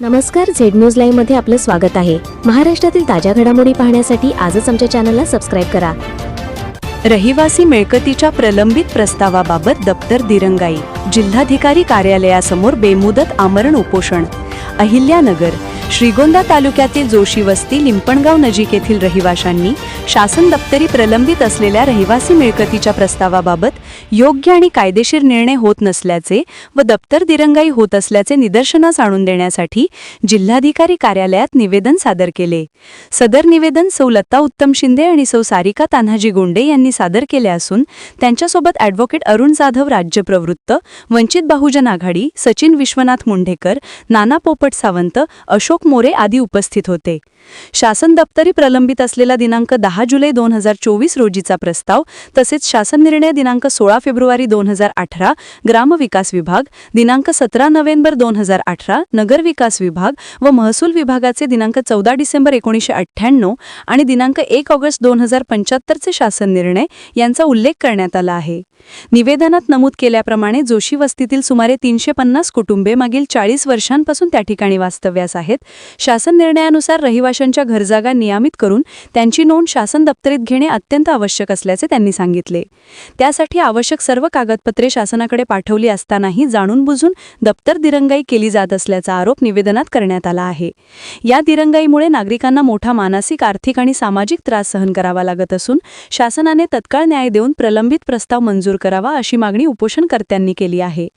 नमस्कार Z news लाईव्हमध्ये आपलं स्वागत आहे. महाराष्ट्रातील ताज्या घडामोडी पाहण्यासाठी आजच आमच्या चॅनलला सबस्क्राईब करा. रहिवासी मिळकतीच्या प्रलंबित प्रस्तावाबाबत दप्तर दिरंगाई. जिल्हाधिकारी कार्यालयासमोर बेमुदत आमरण उपोषण. अहिल्यानगर श्रीगोंदा तालुक्यातील जोशी वस्ती लिंपणगाव नजीक येथील रहिवाशांनी शासन दप्तरी प्रलंबित असलेल्या रहिवासी मिळकतीच्या प्रस्तावाबाबत योग्य आणि कायदेशीर निर्णय होत नसल्याचे व दप्तर दिरंगाई होत असल्याचे निदर्शनास आणून देण्यासाठी जिल्हाधिकारी कार्यालयात निवेदन सादर केले. सदर निवेदन सौ लता उत्तम शिंदे आणि सौ सारिका तान्हाजी गोंडे यांनी सादर केले असून त्यांच्यासोबत ॲडव्होकेट अरुण जाधव राज्य प्रवृत्त वंचित बहुजन आघाडी सचिन विश्वनाथ मुंढेकर नाना पोपट सावंत अशोक मोरे आदी उपस्थित होते. शासन दप्तरी प्रलंबित असलेला दिनांक दहा जुलै दोन हजार चोवीस रोजीचा प्रस्ताव तसेच शासन निर्णय दिनांक सोळा फेब्रुवारी दोन हजार अठरा ग्रामविकास विभाग दिनांक सतरा नोव्हेंबर दोन हजार अठरा नगरविकास विभाग व महसूल विभागाचे दिनांक चौदा डिसेंबर एकोणीसशे अठ्ठ्याण्णव आणि दिनांक एक ऑगस्ट दोन हजार पंच्याहत्तरचे शासन निर्णय यांचा उल्लेख करण्यात आला आहे. निवेदनात नमूद केल्याप्रमाणे जोशी वस्तीतील सुमारे तीनशे पन्नास कुटुंबे मागील चाळीस वर्षांपासून त्या ठिकाणी वास्तव्यास आहेत. शासन निर्णयानुसार रहिवाशांच्या घरजागा नियमित करून त्यांची नोंद शासन दप्तरीत घेणे अत्यंत आवश्यक असल्याचे त्यांनी सांगितले. त्यासाठी आवश्यक सर्व कागदपत्रे शासनाकडे पाठवली असतानाही जाणून बुजून दप्तर दिरंगाई केली जात असल्याचा आरोप निवेदनात करण्यात आला आहे. या दिरंगाईमुळे नागरिकांना मोठा मानसिक आर्थिक आणि सामाजिक त्रास सहन करावा लागत असून शासनाने तत्काळ न्याय देऊन प्रलंबित प्रस्ताव मंजूर करावा अशी मागणी उपोषणकर्त्यांनी केली आहे.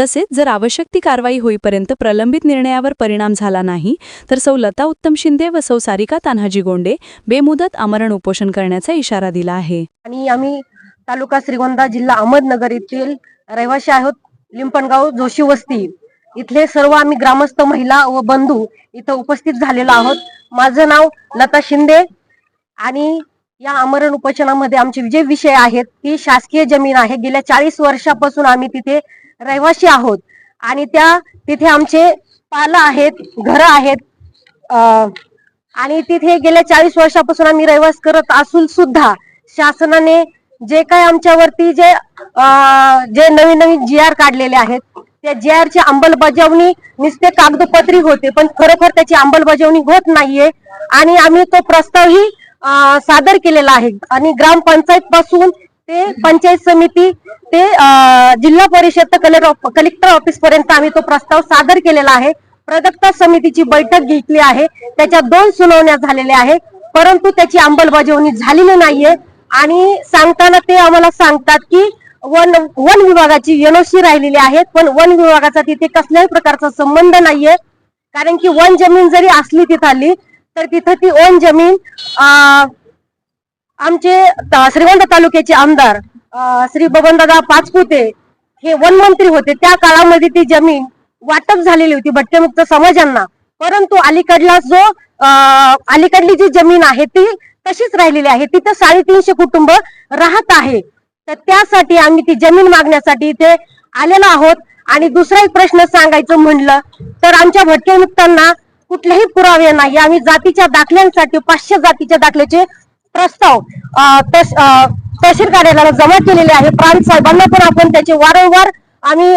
तसेच जर आवश्यक ती कारवाई होईपर्यंत प्रलंबित निर्णयावर परिणाम झाला नाही तर सौ लता उत्तम शिंदे व सौ सारिका तान्हाजी गोंडे बेमुदत आमरण उपोषण करण्याचा इशारा दिला आहे. आणि आम्ही तालुका श्रीगोंदा जिल्हा अहमदनगर येथील रहिवासी आहोत लिंपणगाव जोशी वस्ती. इथले सर्व आम्ही ग्रामस्थ महिला व बंधू इथं उपस्थित झालेलो आहोत. माझं नाव लता शिंदे आणि या आमरण उपोषणामध्ये आमचे जे विषय आहेत. ती शासकीय जमीन आहे. गेल्या चाळीस वर्षापासून आम्ही तिथे रहिवासी आहोत आणि त्या तिथे आमचे पालं आहेत घरं आहेत आणि तिथे गेल्या चाळीस वर्षापासून आम्ही रहिवास करत असून सुद्धा शासनाने जे काय आमच्यावरती जे जे नवीन नवीन जी आर काढलेले आहेत त्या जी आर ची अंमलबजावणी नुसते कागदपत्री होते पण खरोखर त्याची अंमलबजावणी होत नाहीये. आणि आम्ही तो प्रस्तावही सादर केलेला आहे. आणि ग्रामपंचायत पासून ते पंचायत समिती ते जिल्हा परिषद कलेक्टर कलेक्टर ऑफिस पर्यंत आम्ही तो प्रस्ताव सादर केलेला आहे. प्रदत्ता समितीची बैठक घेतली आहे. त्याच्या दोन सुनावण्या झालेल्या आहे परंतु त्याची अंमलबजावणी झालेली नाहीये. आणि सांगताना ते आम्हाला सांगतात की वन वन विभागाची एनओसी राहिलेली आहे पण वन विभागाचा तिथे कसल्याही प्रकारचा संबंध नाहीये. कारण की वन जमीन जरी असली तिथली तर तिथं ती वन जमीन आमचे श्रीमंत तालुक्याचे आमदार श्री बबनदादा पाचपुते हे वनमंत्री होते. त्या काळामध्ये ती जमीन वाटप झालेली होती भट्टेमुक्त समाजांना. परंतु अलीकडला जो अलीकडली जी जमीन आहे ती तशीच राहिलेली आहे. तिथं साडेतीनशे कुटुंब राहत आहे. तर त्यासाठी आम्ही ती जमीन मागण्यासाठी इथे आलेलो आहोत. आणि दुसरा एक प्रश्न सांगायचं म्हणलं तर आमच्या भटकेमुक्तांना कुठलेही पुरावे नाही. आम्ही जातीच्या दाखल्यांसाठी पाचशे जातीच्या दाखल्याचे प्रस्ताव तहसील कार्यालयाला जमा केलेले आहे. प्रांत साहेबांना पण आपण त्याची वारंवार आम्ही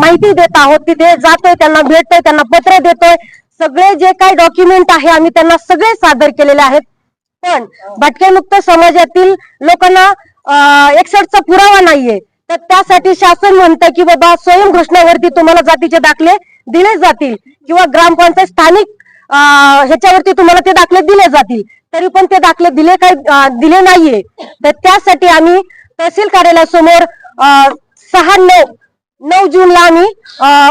माहिती देत आहोत. तिथे जातोय त्यांना भेटतोय त्यांना पत्र देतोय. सगळे जे काही डॉक्युमेंट आहे आम्ही त्यांना सगळे सादर केलेले आहेत. पण भटकेमुक्त समाजातील लोकांना एकसठचा पुरावा नाहीये. तर त्यासाठी शासन म्हणतं की बाबा स्वयं घोषणावरती तुम्हाला जातीचे दाखले दिले जातील. किंवा ग्रामपंचायत स्थानिक ह्याच्यावरती तुम्हाला ते दाखले दिले जातील. तरी पण ते दाखले दिले काय दिले नाहीये. तर त्यासाठी आम्ही तहसील कार्यालयासमोर अं, सहा नऊ नऊ जूनला आम्ही अं,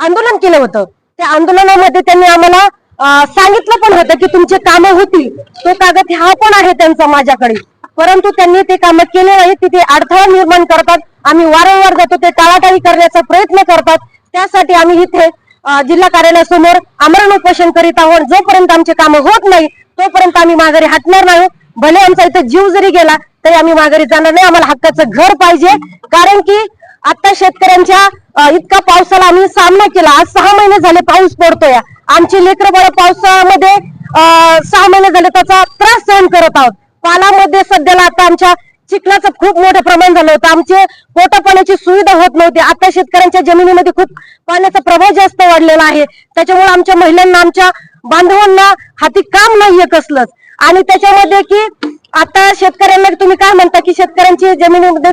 आंदोलन केलं होतं. त्या आंदोलनामध्ये त्यांनी आम्हाला सांगितलं पण होतं की तुमचे कामं होतील. तो कागद हा पण आहे त्यांचा माझ्याकडे. परंतु त्यांनी ते काम केले नाही तिथे अडथळा निर्माण करतात. आम्ही वारंवार जातो ते टाळाटाळी करण्याचा प्रयत्न करतात. त्यासाठी आम्ही इथे जिल्हा कार्यालयासमोर आमरण उपोषण करीत आहोत. जोपर्यंत आमचे काम होत नाही तोपर्यंत आम्ही माघारी हटणार नाही हो. भले आमचा इथे जीव जरी गेला तरी आम्ही माघारी जाणार नाही. आम्हाला हक्काचं घर पाहिजे. कारण की आता शेतकऱ्यांच्या इतका पावसाला आम्ही सामना केला. आज सहा महिने झाले पाऊस पडतोय. आमची लेकरं बाळ पावसामध्ये अं, सहा महिने झाले त्याचा त्रास सहन करत आहोत. पालामध्ये सध्याला आता आमच्या चिखलाचं खूप मोठं प्रमाण झालं होतं. आमचे पोटा पाण्याची सुविधा होत नव्हती. आता शेतकऱ्यांच्या जमिनीमध्ये खूप पाण्याचा प्रभाव जास्त वाढलेला आहे. त्याच्यामुळे आमच्या महिलांना आमच्या बांधवांना हाती काम नाहीये कसलंच. आणि त्याच्यामध्ये की आता शेतकऱ्यांना तुम्ही काय म्हणता की शेतकऱ्यांची जमिनीमध्ये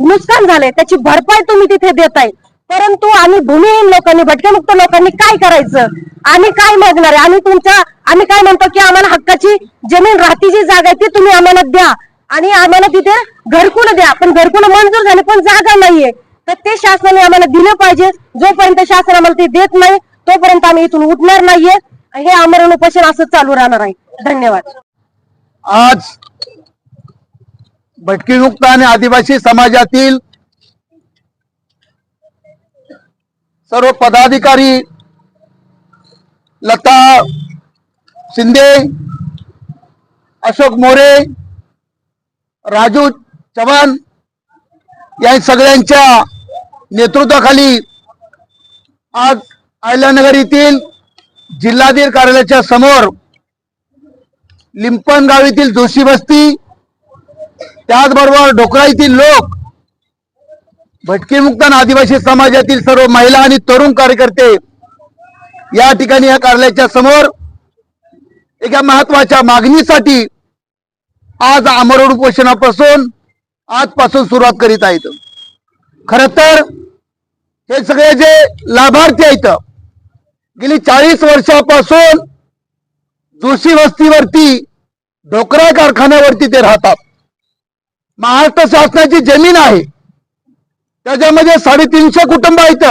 नुकसान झालंय? त्याची भरपाई तुम्ही तिथे देताय. परंतु आम्ही भूमिहीन लोकांनी भटकेमुक्त लोकांनी काय करायचं? आम्ही काय मागणार आहे? आम्ही तुमच्या आम्ही काय म्हणतो की आम्हाला हक्काची जमीन राहती जी जागा आहे ती तुम्ही आम्हाला द्या. आणि आम्हाला तिथे घरकुल द्या. पण घरकुल मंजूर झाले पण जागा नाहीये. तर ते शासनाने आम्हाला दिलं पाहिजे. जोपर्यंत शासन आम्हाला ते देत नाही तोपर्यंत आम्ही इथून उठणार नाहीये. हे आमरण उपोषण असं चालू राहणार आहे. धन्यवाद. आज भटकीमुक्त आणि आदिवासी समाजातील सर्व पदाधिकारी लता शिंदे अशोक मोरे राजू चव्हाण या सगळ्यांच्या नेतृत्वाखाली आज अहिल्यानगर येथील जिल्हाधिकारी कार्यालयाच्या समोर लिंपण येथील जोशी वस्ती त्याचबरोबर डोकरा येथील लोक भटकेमुक्तान आदिवासी समाजातील सर्व महिला आणि तरुण कार्यकर्ते या ठिकाणी या कार्यालयाच्या समोर एका महत्त्वाच्या मागणीसाठी आज आमरण उपोषणापासून आजपासून सुरुवात करीत आहेत. खर तर हे सगळे जे लाभार्थी आहेत गेली चाळीस वर्षापासून जोशी वस्तीवरती ढोकरा कारखान्यावरती ते राहतात. महाराष्ट्र शासनाची जमीन आहे. त्याच्यामध्ये साडेतीनशे कुटुंब आहेत.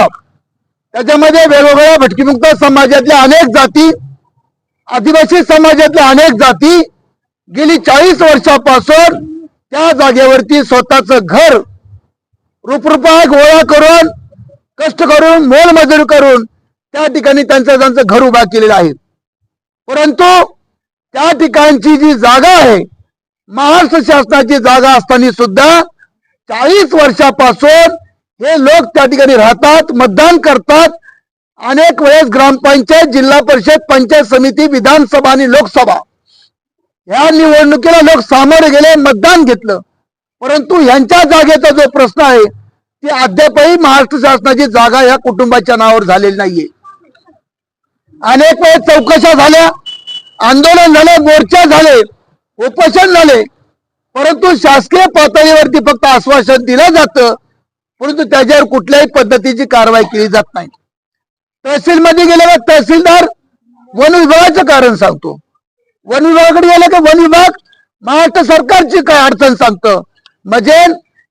त्याच्यामध्ये वेगवेगळ्या भटकीमुक्त समाजातल्या अनेक जाती आदिवासी समाजातल्या अनेक जाती गेली चाळीस वर्षापासून त्या जागेवरती स्वतःच घर रुपरुपा गोळा करून कष्ट करून मोलमजूर करून त्या ठिकाणी त्यांचं त्यांचं घर उभा केलेलं आहे. परंतु त्या ठिकाणची जी जागा आहे महाराष्ट्र शासनाची जागा असताना सुद्धा चाळीस वर्षापासून हे लोक त्या ठिकाणी राहतात मतदान करतात. अनेक वेळेस ग्रामपंचायत जिल्हा परिषद पंचायत समिती विधानसभा आणि लोकसभा या निवडणुकीला लोक सामोरे गेले मतदान घेतलं. परंतु यांच्या जागेचा जो प्रश्न आहे ती अद्यापही महाराष्ट्र शासनाची जागा या कुटुंबाच्या नावावर झालेली नाहीये. अनेक वेळेस चौकशा झाल्या आंदोलन झाले मोर्चा झाले उपोषण झाले. परंतु शासकीय पातळीवरती फक्त आश्वासन दिलं जातं परंतु त्याच्यावर कुठल्याही पद्धतीची कारवाई केली जात नाही. तहसील मध्ये गेल्यावर तहसीलदार वन विभागाचं कारण सांगतो. वन विभागाकडे गेलं की वन विभाग महाराष्ट्र सरकारची काय अडचण सांगतं? म्हणजे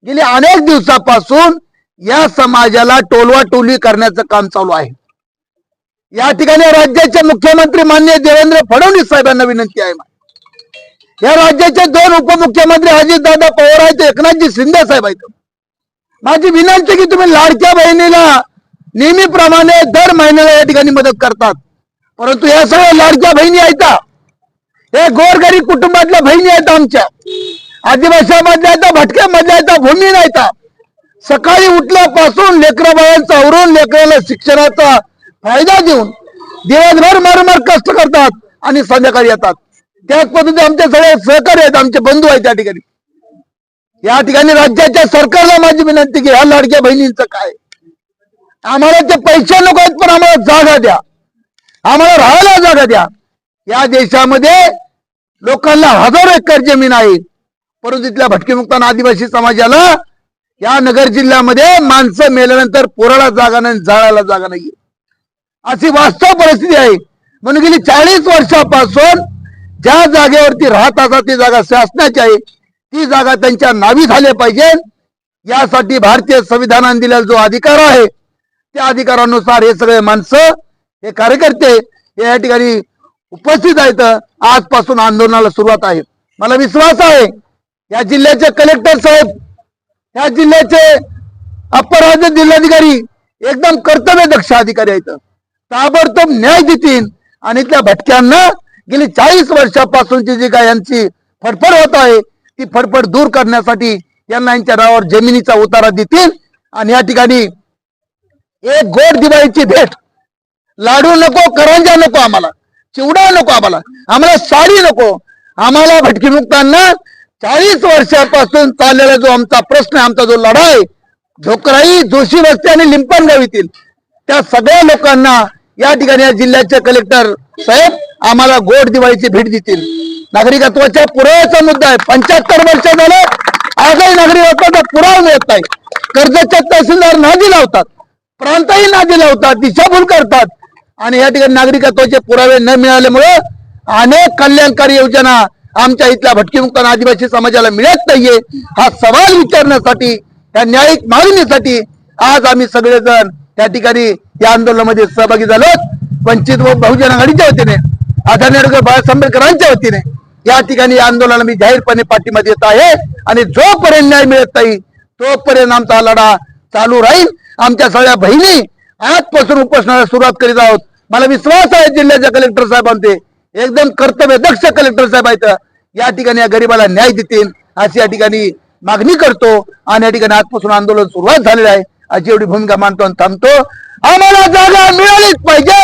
गेली अनेक दिवसापासून या समाजाला टोलवा टोली करण्याचं काम चालू आहे. या ठिकाणी राज्याचे मुख्यमंत्री मान्य देवेंद्र फडणवीस साहेबांना विनंती आहे. या राज्याचे दोन उपमुख्यमंत्री अजितदादा पवार आहेत एकनाथजी शिंदे साहेब आहेत. माझी विनंती की तुम्ही लाडक्या बहिणीला नेहमीप्रमाणे दर महिन्याला या ठिकाणी मदत करतात. परंतु या सगळ्या लाडक्या बहिणी आहेत हे गोरगरीब कुटुंबातल्या बहिणी आहेत आमच्या. आदिवासीमधल्या आहेत भटक्या मधल्या आहेत भूमी नाहीत सकाळी उठल्यापासून लेकराबाळांचा आवरून लेकराला शिक्षणाचा फायदा देऊन दिवसभर मरमर कष्ट करतात आणि संध्याकाळी येतात. त्याच पद्धतीने आमचे सगळे सहकारी आहेत आमचे बंधू आहेत त्या ठिकाणी. या ठिकाणी राज्याच्या सरकारला माझी विनंती की ह्या लाडक्या बहिणींचं काय? आम्हाला ते पैसे नको आहेत पण आम्हाला जागा द्या. आम्हाला राहायला जागा द्या. या देशामध्ये लोकांना हजारो एकर जमीन आहे. परंतु तिथल्या भटकेमुक्तान आदिवासी समाजाला या नगर जिल्ह्यामध्ये माणसं मेल्यानंतर पोराला जागा नाही जाळाला जागा नाही अशी वास्तव परिस्थिती आहे. म्हणून गेली चाळीस वर्षापासून ज्या जागेवरती राहत असा ती जागा शासनाची आहे. ती जागा त्यांच्या नावी झाली पाहिजे. यासाठी भारतीय संविधानाने दिलेला जो अधिकार आहे त्या अधिकारानुसार हे सगळे माणसं हे कार्यकर्ते या ठिकाणी उपस्थित आहेत आजपासून आंदोलनाला सुरुवात आहे. मला विश्वास आहे या जिल्ह्याचे कलेक्टर साहेब या जिल्ह्याचे अप्पर राज्य जिल्हाधिकारी एकदम कर्तव्य दक्ष अधिकारी आहेत. ताबडतोब न्याय देतील आणि त्या भटक्यांना गेली चाळीस वर्षापासूनची जी काय यांची फडफड होत आहे ती फडफड दूर करण्यासाठी यांना यांच्या नावावर जमिनीचा उतारा देतील आणि या ठिकाणी एक गोड दिवाळीची भेट. लाडू नको करंजा नको आम्हाला. चिवडा नको आम्हाला. आम्हाला साडी नको. आम्हाला भटकीमुक्तांना चाळीस वर्षापासून चाललेला जो आमचा प्रश्न आहे आमचा जो लढा आहे जोशी वस्ती आणि लिंपण येथील त्या सगळ्या लोकांना या ठिकाणी या जिल्ह्याचे कलेक्टर साहेब आम्हाला गोड दिवाळीची भेट देतील. नागरिकत्वाच्या पुराव्याचा मुद्दा आहे. पंच्याहत्तर वर्ष झालं आजही नागरिकत्वाचा पुरावा मिळत नाही. कर्जच्या तहसीलदार नादी लावतात. प्रांतही नादी लावतात. दिशाभूल करतात. आणि या ठिकाणी नागरिकत्वाचे पुरावे न मिळाल्यामुळे अनेक कल्याणकारी योजना आमच्या इथल्या भटकीमुक्त आदिवासी समाजाला मिळत नाहीये. हा सवाल विचारण्यासाठी या न्यायिक मागणीसाठी आज आम्ही सगळेजण त्या ठिकाणी या आंदोलनामध्ये सहभागी झालो वंचित व बहुजन आघाडीच्या वतीने आदरणीय डॉक्टर बाळासाहेब आंबेडकरांच्या वतीने या ठिकाणी या आंदोलनाला मी जाहीरपणे पाठिंबा देत आहे. आणि जोपर्यंत न्याय मिळत नाही तोपर्यंत आमचा लढा चालू राहील. आमच्या सगळ्या बहिणी आजपासून उपोषणाला सुरुवात करीत आहोत. मला विश्वास आहे जिल्ह्याच्या कलेक्टर साहेबांचे एकदम कर्तव्य दक्ष कलेक्टर साहेब आहेत. या ठिकाणी या गरिबाला न्याय देतील अशी या ठिकाणी मागणी करतो आणि या ठिकाणी आजपासून आंदोलन सुरुवात झालेलं आहे. अशी एवढी भूमिका मांडतो आणि थांबतो. आम्हाला जागा मिळालीच पाहिजे.